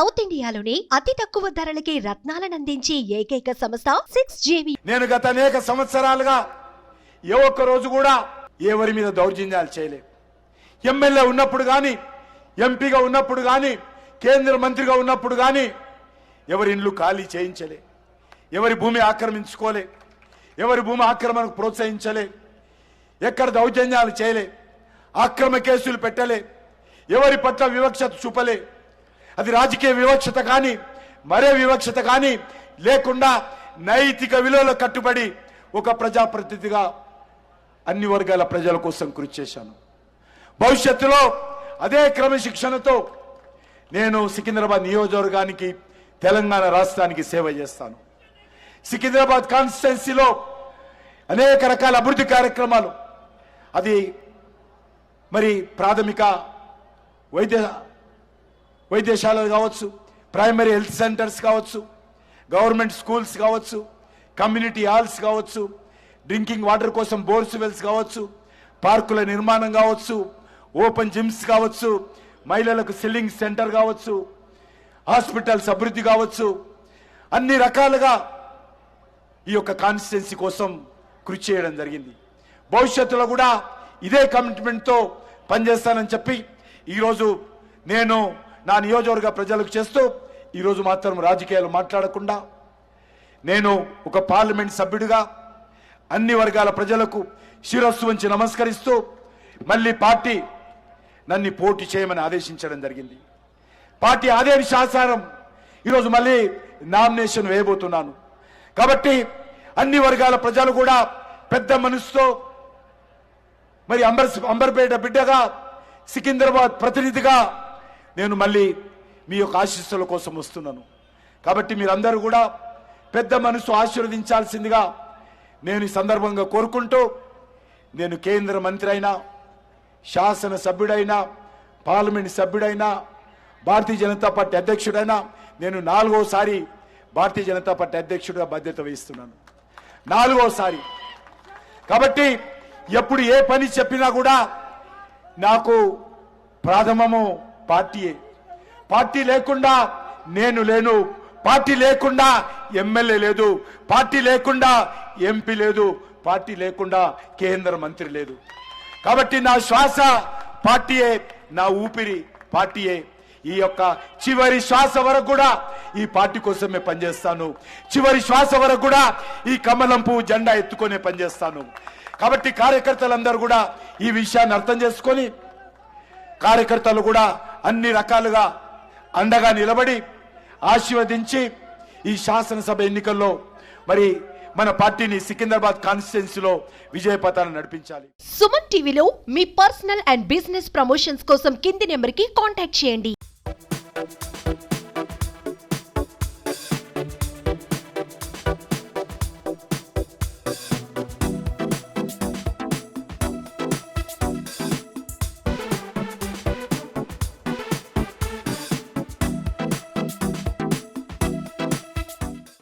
South ఇండియాలోని అతి తక్కువ ధరలకి రత్నాలనందించే ఏకైక సంస్థ సిక్స్ జేవి. నేను గత అనేక సంవత్సరాలుగా ఏ ఒక్క రోజు కూడా ఎవరి మీద దౌర్జన్యాలు చేయలేదు. ఎమ్మెల్యే ఉన్నప్పుడు కానీ ఎంపీగా ఉన్నప్పుడు కానీ కేంద్ర మంత్రిగా ఉన్నప్పుడు కానీ ఎవరి ఇండ్లు ఖాళీ చేయించలే. ఎవరి భూమి ఆక్రమించుకోలే. ఎవరి భూమి ఆక్రమణకు ప్రోత్సహించలే. ఎక్కడ దౌర్జన్యాలు చేయలే. అక్రమ కేసులు పెట్టలే. ఎవరి పట్ల వివక్షత చూపలే. అది రాజకీయ వివక్షత కానీ మరే వివక్షత కానీ లేకుండా నైతిక విలువలు కట్టుబడి ఒక ప్రజాప్రతినిధిగా అన్ని వర్గాల ప్రజల కోసం కృషి చేశాను. భవిష్యత్తులో అదే క్రమశిక్షణతో నేను సికింద్రాబాద్ నియోజకవర్గానికి తెలంగాణ రాష్ట్రానికి సేవ చేస్తాను. సికింద్రాబాద్ కాన్స్టిట్యున్సీలో అనేక రకాల అభివృద్ధి కార్యక్రమాలు అది మరి ప్రాథమిక వైద్య వైద్యశాలలు కావచ్చు ప్రైమరీ హెల్త్ సెంటర్స్ కావచ్చు గవర్నమెంట్ స్కూల్స్ కావచ్చు కమ్యూనిటీ హాల్స్ కావచ్చు డ్రింకింగ్ వాటర్ కోసం బోర్స్ వెల్స్ కావచ్చు పార్కుల నిర్మాణం కావచ్చు ఓపెన్ జిమ్స్ కావచ్చు మహిళలకు సెల్లింగ్ సెంటర్ కావచ్చు హాస్పిటల్స్ అభివృద్ధి కావచ్చు అన్ని రకాలుగా ఈ యొక్క కాన్స్టిట్యున్సీ కోసం కృషి చేయడం జరిగింది. భవిష్యత్తులో కూడా ఇదే కమిట్మెంట్తో పనిచేస్తానని చెప్పి ఈరోజు నేను నా నియోజకవర్గ ప్రజలకు చేస్తూ ఈరోజు మాత్రం రాజకీయాలు మాట్లాడకుండా నేను ఒక పార్లమెంట్ సభ్యుడిగా అన్ని వర్గాల ప్రజలకు శిరస్సు వంచి నమస్కరిస్తూ మళ్ళీ పార్టీ నన్ను పోటీ చేయమని ఆదేశించడం జరిగింది. పార్టీ ఆదేశానుసారం ఈరోజు మళ్ళీ నామినేషన్ వేయబోతున్నాను. కాబట్టి అన్ని వర్గాల ప్రజలు కూడా పెద్ద మనసుతో మరి అంబర్ అంబర్పేట బిడ్డగా సికింద్రాబాద్ ప్రతినిధిగా నేను మళ్ళీ మీ యొక్క ఆశీస్సుల కోసం వస్తున్నాను. కాబట్టి మీరందరూ కూడా పెద్ద మనసు ఆశీర్వదించాల్సిందిగా నేను ఈ సందర్భంగా కోరుకుంటూ నేను కేంద్ర మంత్రి అయినా శాసన సభ్యుడైనా పార్లమెంట్ సభ్యుడైనా భారతీయ జనతా పార్టీ అధ్యక్షుడైనా నేను నాలుగోసారి భారతీయ జనతా పార్టీ అధ్యక్షుడిగా బాధ్యత వహిస్తున్నాను. నాలుగోసారి. కాబట్టి ఎప్పుడు ఏ పని చెప్పినా కూడా నాకు ప్రాథమము పార్టీయే పార్టీ లేకుండా నేను లేను. పార్టీ లేకుండా ఎమ్మెల్యే లేదు. పార్టీ లేకుండా ఎంపీ లేదు. పార్టీ లేకుండా కేంద్ర మంత్రి లేదు. కాబట్టి నా శ్వాస పార్టీయే నా ఊపిరి పార్టీయే. ఈ యొక్క చివరి శ్వాస వరకు కూడా ఈ పార్టీ కోసమే పనిచేస్తాను. చివరి శ్వాస వరకు కూడా ఈ కమలం పువ్వు జెండా ఎత్తుకొనే పనిచేస్తాను. కాబట్టి కార్యకర్తలందరూ కూడా ఈ విషయాన్ని అర్థం చేసుకొని కార్యకర్తలు కూడా అన్ని రకాలుగా అండగా నిలబడి ఆశీర్వదించి ఈ శాసనసభ ఎన్నికల్లో మరి మన పార్టీని సికింద్రాబాద్ కాన్స్టిట్యున్సీలో విజయపథాన్ని నడిపించాలి. సుమన్ టీవీలో మీ పర్సనల్ అండ్ బిజినెస్ ప్రమోషన్స్ కోసం కింది నెంబర్కి కాంటాక్ట్ చేయండి.